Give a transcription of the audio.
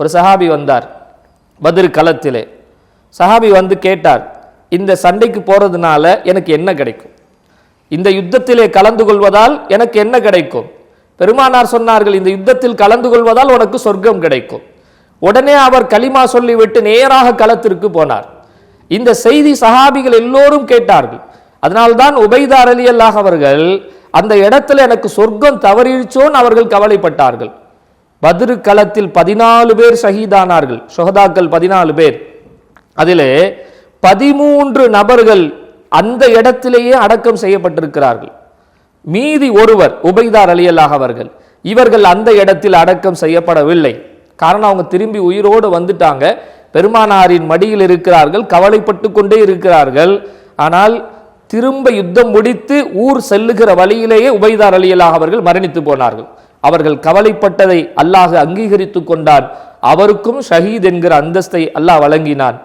ஒரு சஹாபி வந்தார் பத்ர் களத்திலே. சஹாபி வந்து கேட்டார் இந்த சண்டைக்கு போகிறதுனால எனக்கு என்ன கிடைக்கும்? இந்த யுத்தத்திலே கலந்து கொள்வதால் எனக்கு என்ன கிடைக்கும்? பெருமானார் சொன்னார்கள் இந்த யுத்தத்தில் கலந்து கொள்வதால் உனக்கு சொர்க்கம் கிடைக்கும். உடனே அவர் களிமா சொல்லிவிட்டு நேராக களத்திற்கு போனார். இந்த செய்தி சஹாபிகள் எல்லோரும் கேட்டார்கள். அதனால்தான் உபைதார் அலி அல்லாஹ் அவர்கள் அந்த இடத்துல எனக்கு சொர்க்கம் தவறிடுச்சோன்னு அவர்கள் கவலைப்பட்டார்கள். பத்ரு களத்தில் பதினாலு பேர் ஷஹீதானார்கள். ஷொஹதாக்கள் பதினாலு பேர். அதிலே பதிமூன்று நபர்கள் அந்த இடத்திலேயே அடக்கம் செய்யப்பட்டிருக்கிறார்கள். மீதி ஒருவர் உபைதார் அலியல்லாக அவர்கள். இவர்கள் அந்த இடத்தில் அடக்கம் செய்யப்படவில்லை. காரணம் அவங்க திரும்பி உயிரோடு வந்துட்டாங்க. பெருமானாரின் மடியில் இருக்கிறார்கள் கவலைப்பட்டு கொண்டே இருக்கிறார்கள். ஆனால் திரும்ப யுத்தம் முடித்து ஊர் செல்லுகிற வழியிலேயே உபைதார் அலியலாக அவர்கள் மரணித்து போனார்கள். அவர்கள் கவலைப்பட்டதை அல்லாஹ் அங்கீகரித்து கொண்டான். அவருக்கும் ஷஹீத் என்கிற அந்தஸ்தை அல்லாஹ் வழங்கினான்.